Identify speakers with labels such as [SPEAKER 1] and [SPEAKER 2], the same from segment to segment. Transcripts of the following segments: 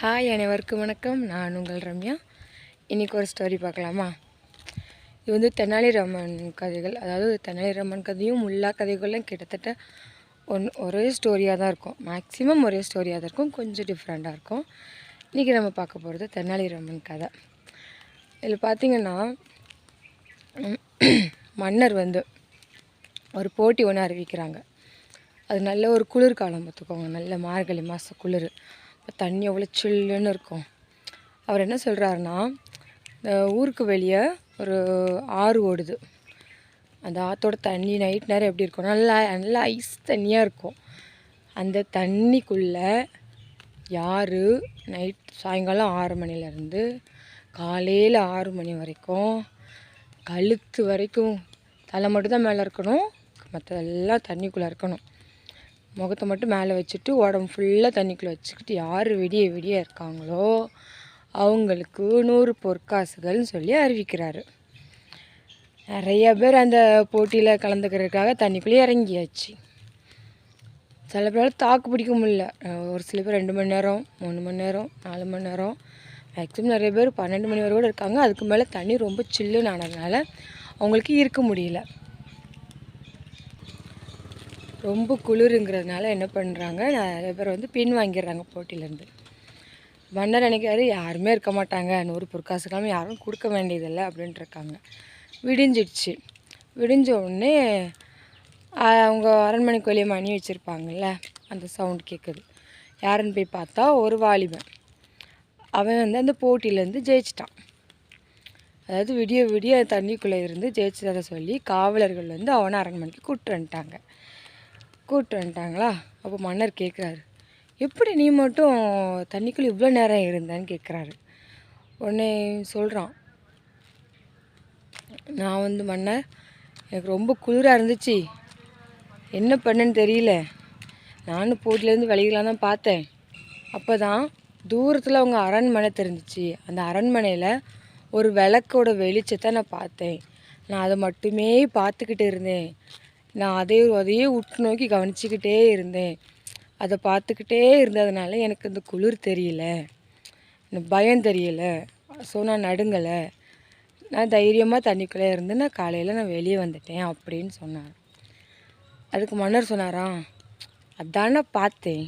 [SPEAKER 1] Hi அனைவருக்கும் வணக்கம். நான் உங்கள் ரம்யா. இன்றைக்கி ஒரு ஸ்டோரி பார்க்கலாமா? இது வந்து தெனாலிராமன் கதைகள். அதாவது தெனாலிராமன் கதையும் முல்லா கதைகளும் கிட்டத்தட்ட ஒன் ஒரே ஸ்டோரியாக தான் இருக்கும். மேக்ஸிமம் ஒரே ஸ்டோரியாக தான் இருக்கும். கொஞ்சம் டிஃப்ரெண்ட்டாக இருக்கும். இன்றைக்கி நம்ம பார்க்க போகிறது தெனாலிராமன் கதை. இதில் பார்த்திங்கன்னா மன்னர் வந்து ஒரு போட்டி ஒன்று அறிவிக்கிறாங்க. அது நல்ல ஒரு குளிர்காலம் பார்த்துக்கோங்க. நல்ல மார்கழி மாத குளிர். தண்ணி எவ்வளோ சில்லுன்னு இருக்கும். அவர் என்ன சொல்கிறாருன்னா இந்த ஊருக்கு வெளியே ஒரு ஆறு ஓடுது. அந்த ஆற்றோட தண்ணி நைட் நேரம் எப்படி இருக்கும்? நல்லா நல்லா ஐஸ் தண்ணியாக இருக்கும். அந்த தண்ணிக்குள்ளே யார்? நைட் சாயங்காலம் ஆறு மணிலேருந்து காலையில் ஆறு மணி வரைக்கும் கழுத்து வரைக்கும் தலை மட்டும் தான் மேலே இருக்கணும். மற்றதெல்லாம் தண்ணிக்குள்ளே இருக்கணும். முகத்தை மட்டும் மேலே வச்சுட்டு உடம்பு ஃபுல்லாக தண்ணிக்குள்ளே வச்சுக்கிட்டு யார் விடிய விடிய இருக்காங்களோ அவங்களுக்கு நூறு பொற்காசுகள்னு சொல்லி அறிவிக்கிறாரு. நிறைய பேர் அந்த போட்டியில் கலந்துக்கிறதுக்காக தண்ணிக்குள்ளேயே இறங்கியாச்சு. சில பேரால் தாக்கு பிடிக்க முடியல. ஒரு சில பேர் ரெண்டு மணி நேரம் மூணு மணி நேரம் நாலு மணி நேரம் மேக்ஸிமம் நிறைய பேர் பன்னெண்டு மணி வரை கூட இருக்காங்க. அதுக்கு மேலே தண்ணி ரொம்ப சில்லுன்னு ஆனதுனால அவங்களுக்கு இருக்க முடியல. ரொம்ப குளிருங்கிறதுனால என்ன பண்ணுறாங்க நிறைய பேர் வந்து பின் வாங்கிடுறாங்க போட்டியிலேருந்து. மன்னர் நினைக்கிறாரு யாருமே இருக்க மாட்டாங்க நூறு பொற்காசுக்காம யாரும் கொடுக்க வேண்டியதில்லை அப்படின்ட்டு இருக்காங்க. விடிஞ்சிடுச்சு. விடிஞ்ச உடனே அவங்க அரண்மனைக்கு வெளியே மணி வச்சுருப்பாங்கல்ல அந்த சவுண்ட் கேட்குது யாருன்னு போய் பார்த்தா ஒரு வாலிபன். அவன் வந்து அந்த போட்டியிலேருந்து ஜெயிச்சிட்டான். அதாவது விடிய விடிய தண்ணிக்குள்ளே இருந்து ஜெயிச்சதை சொல்லி காவலர்கள் வந்து அவனை அரண்மனைக்கு கூப்பிட்டு வந்துட்டாங்க. கூப்பிட்டு வந்துட்டாங்களா? அப்போ மன்னர் கேட்குறாரு எப்படி நீ மட்டும் தண்ணிக்குள்ளே இவ்வளோ நேரம் இருந்தேன்னு கேட்குறாரு உடனே சொல்கிறான் நான் வந்து மன்னர் எனக்கு ரொம்ப குளிராக இருந்துச்சு. என்ன பண்ணுன்னு தெரியல. நானும் போட்டிலேருந்து வழிகளாக தான் பார்த்தேன். அப்போ தான் தூரத்தில் அவங்க அரண்மனை தெரிஞ்சிச்சு. அந்த அரண்மனையில் ஒரு விளக்கோட வெளிச்சத்தை நான் பார்த்தேன். நான் அதை மட்டுமே பார்த்துக்கிட்டு இருந்தேன். நான் அதே அதையே உற்று நோக்கி கவனிச்சிக்கிட்டே இருந்தேன். அதை பார்த்துக்கிட்டே இருந்ததுனால எனக்கு இந்த குளிர் தெரியல. பயம் தெரியல. ஸோ நான் நடுங்கலை. நான் தைரியமாக தண்ணிக்குள்ளே இருந்து நான் காலையில் நான் வெளியே வந்துட்டேன் அப்படின்னு சொன்னார். அதுக்கு மன்னர் சொன்னாரா அதானே பார்த்தேன்.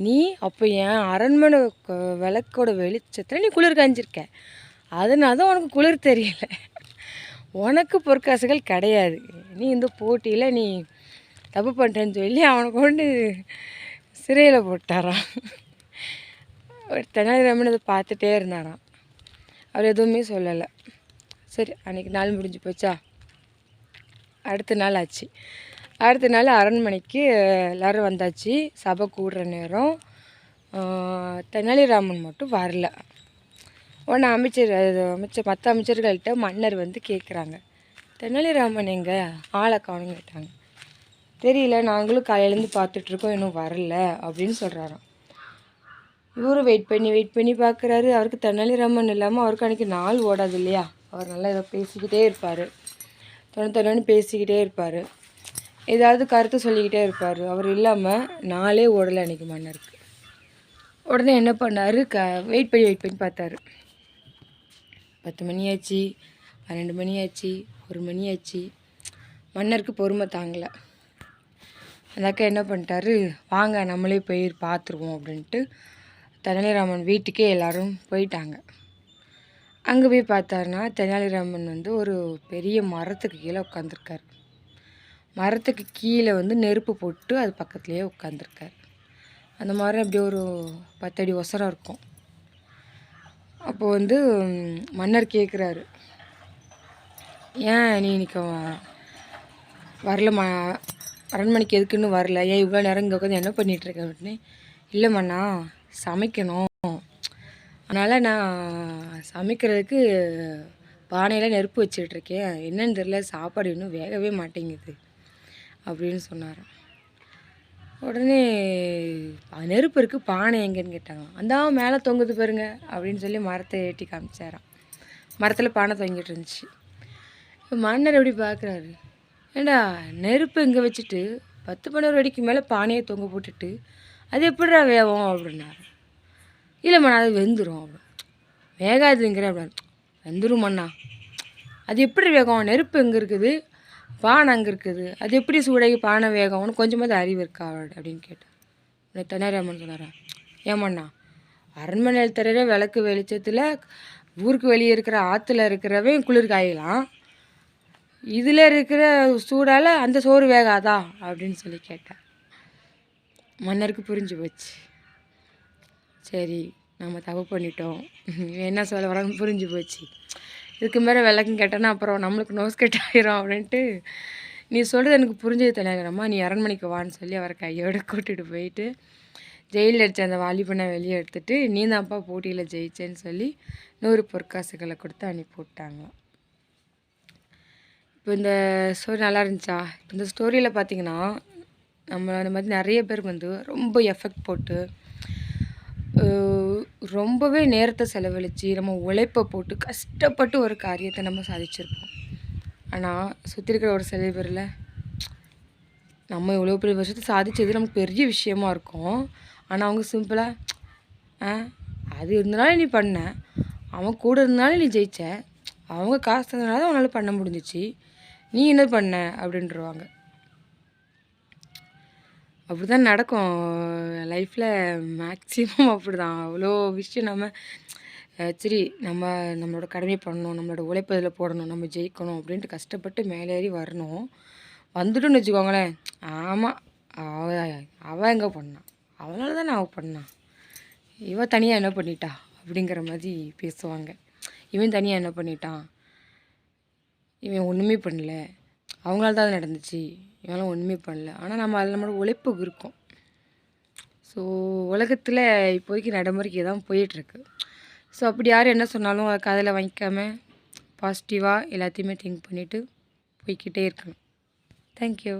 [SPEAKER 1] நீ அப்போ என் அரண்மனை விளக்கோட வெளிச்சத்தில் நீ குளிர் காஞ்சிருக்க. அதனால தான் உனக்கு குளிர் தெரியல. உனக்கு பொற்காசுகள் கிடையாது. நீ இந்த போட்டியில் நீ தப்பு பண்ணுறேன்னு சொல்லி அவனை கொண்டு சிறையில் போட்டாராம். தெனாலிராமன் அதை பார்த்துட்டே இருந்தாராம். அவர் எதுவுமே சொல்லலை. சரி அன்றைக்கி நாள் முடிஞ்சு போச்சா? அடுத்த நாள் ஆச்சு. அடுத்த நாள் அரண்மனைக்கு எல்லோரும் வந்தாச்சு. சபை கூடுற நேரம் தெனாலிராமன் மட்டும் வரல. உடனே அமைச்சர் அது அமைச்சர் மற்ற அமைச்சர்கள்ட்ட மன்னர் வந்து கேட்குறாங்க தெனாலிராமன் எங்கே? ஆளை காணும்னு கேட்டாங்க. தெரியல நாங்களும் காலையிலேருந்து பார்த்துட்ருக்கோம் இன்னும் வரல அப்படின்னு சொல்கிறாராம் இவரும் வெயிட் பண்ணி வெயிட் பண்ணி பார்க்குறாரு அவருக்கு தெனாலிராமன் இல்லாமல் அவருக்கு அன்றைக்கி நாள் ஓடாது இல்லையா? அவர் நல்லா ஏதோ பேசிக்கிட்டே இருப்பார். தொண்ணூத்தொன்னு பேசிக்கிட்டே இருப்பார். ஏதாவது கருத்து சொல்லிக்கிட்டே இருப்பார். அவர் இல்லாமல் நாளே ஓடலை அன்றைக்கி மன்னருக்கு. உடனே என்ன பண்ணார்? க வெயிட் பண்ணி வெயிட் பண்ணி பார்த்தாரு. பத்து மணி ஆச்சு பன்னெண்டு மணி ஆச்சு ஒரு மணி ஆச்சு மன்னருக்கு பொறுமை தாங்கலை. அந்த அக்கா என்ன பண்ணிட்டாரு வாங்க நம்மளே போய் பார்த்துருவோம் அப்படின்ட்டு தெனாலிராமன் வீட்டுக்கே எல்லோரும் போயிட்டாங்க. அங்கே போய் பார்த்தாருன்னா தெனாலிராமன் வந்து ஒரு பெரிய மரத்துக்கு கீழே உட்காந்துருக்காரு மரத்துக்கு கீழே வந்து நெருப்பு போட்டு அது பக்கத்துலேயே உட்காந்துருக்காரு அந்த மரம் அப்படியே ஒரு பத்தடி ஒசரம் இருக்கும். அப்போ வந்து மன்னர் கேட்குறாரு ஏன் நீ இன்னைக்கு வரலம்மா. அரண்மனைக்கு எதுக்குன்னு வரல. ஏன் இவ்வளோ நேரம் இங்கே உட்காந்து என்ன பண்ணிகிட்ருக்க இருக்க? அப்படின்னு. இல்லை சமைக்கணும். அதனால் நான் சமைக்கிறதுக்கு பானையில் நெருப்பு வச்சுட்ருக்கேன் என்னன்னு தெரியல. சாப்பாடு இன்னும் வேகவே மாட்டேங்குது. அப்படின்னு சொன்னாராம். உடனே நெருப்பு இருக்குது பானை எங்கேன்னு கேட்டாங்க அந்த மேலே தொங்குது பாருங்க அப்படின்னு சொல்லி மரத்தை ஏட்டி காமிச்சாராம். மரத்தில் பானை தொங்கிட்டு இருந்துச்சு. மன்னர் எப்படி பார்க்குறாரு ஏண்டா நெருப்பு இங்கே வச்சுட்டு பத்து பன்னெண்டு அடிக்கு மேலே பானையை தொங்க போட்டுட்டு அது எப்படிடா வேகம் அப்படின்னாரு. இல்லைம்மா அது வெந்துடும் அப்படி. வேகாதுங்கிற அப்படின்னு வெந்துருமண்ணா அது எப்படி வேகம்? நெருப்பு எங்கே இருக்குது பானை அங்கே இருக்குது. அது எப்படி சூடாகி பானை வேகம்னு உனக்கு கொஞ்சமாவது அறிவு இருக்கா அப்படின்னு கேட்டேன். தென்னாரியாமன் சொன்னாரா? ஏமாண்ணா அரண்மனையில் தர விளக்கு வெளிச்சத்தில் ஊருக்கு வெளியே இருக்கிற ஆற்றுல இருக்கிறவன் குளிர் காயலாம். இதில் இருக்கிற சூடால் அந்த சோறு வேகாதா அப்படின்னு சொல்லி கேட்டேன். மன்னருக்கு புரிஞ்சு போச்சு. சரி நம்ம தப்பு பண்ணிட்டோம். என்ன சொல்ல வரான்னு புரிஞ்சு போச்சு. இதுக்கு மேலே விளக்கம் கேட்டேன்னா அப்புறம் நம்மளுக்கு நோஸ் கட் ஆயிரும் அப்படின்ட்டு. நீ சொல்கிறது எனக்கு புரிஞ்சது தலைநகரம்மா நீ அரண்மனைக்கு வான்னு சொல்லி அவரை கையோடு கூட்டிகிட்டு போயிட்டு ஜெயிலில் அடித்த அந்த வாலிபனை வெளியே எடுத்துட்டு நீ தான்ப்பா போட்டியில் ஜெயிச்சேன்னு சொல்லி நூறு பொற்காசுகளை கொடுத்து அனுப்பி விட்டாங்க இப்போ இந்த ஸ்டோரி நல்லா இருந்துச்சா? இப்போ இந்த ஸ்டோரியில் பார்த்தீங்கன்னா நம்ம அந்த மாதிரி நிறைய பேர் வந்து ரொம்ப எஃபெக்ட் போட்டு ரொம்பவே நேரத்தை செலவழித்து நம்ம உழைப்பை போட்டு கஷ்டப்பட்டு ஒரு காரியத்தை நம்ம சாதிச்சிருப்போம். ஆனால் சுற்றி இருக்கிற ஒரு சில பேரில் நம்ம இவ்வளோ பெரிய வருஷத்தை சாதித்தது நமக்கு பெரிய விஷயமா இருக்கும். ஆனால் அவங்க சிம்பிளாக ஆ அது இருந்தாலும் நீ பண்ண அவன் கூட இருந்தாலும் நீ ஜெயிச்ச அவங்க காசு தந்தனால தான் பண்ண முடிஞ்சிச்சு நீ என்ன பண்ண? அப்படின்றவாங்க. அப்படி தான் நடக்கும். லைஃப்பில் மேக்ஸிமம் அப்படி தான் அவ்வளோ விஷயம் நம்ம சரி நம்ம நம்மளோட கடமை பண்ணணும் நம்மளோட உழைப்பதில் போடணும் நம்ம ஜெயிக்கணும் அப்படின்ட்டு கஷ்டப்பட்டு மேலேறி வரணும். வந்துட்டுன்னு வச்சுக்கோங்களேன். ஆமாம் அவ அவள் எங்கே பண்ணான் அவனால தான் அவள் பண்ணான் இவள் தனியாக என்ன பண்ணிட்டா? அப்படிங்கிற மாதிரி பேசுவாங்க. இவன் தனியாக என்ன பண்ணிட்டான்? இவன் ஒன்றுமே பண்ணல. அவங்களால தான் நடந்துச்சு. இவெல்லாம் ஒன்றுமே பண்ணல. ஆனால் நம்ம அதில் நம்மளோட உழைப்பு இருக்கும். ஸோ உலகத்தில் இப்போதைக்கு நடைமுறைக்கு தான் போயிட்டுருக்கு. ஸோ அப்படி யார் என்ன சொன்னாலும் அதை காதில் வாங்கிக்காம பாசிட்டிவாக எல்லாத்தையுமே திங்க் பண்ணிவிட்டு போய்கிட்டே இருக்கணும். தேங்க்யூ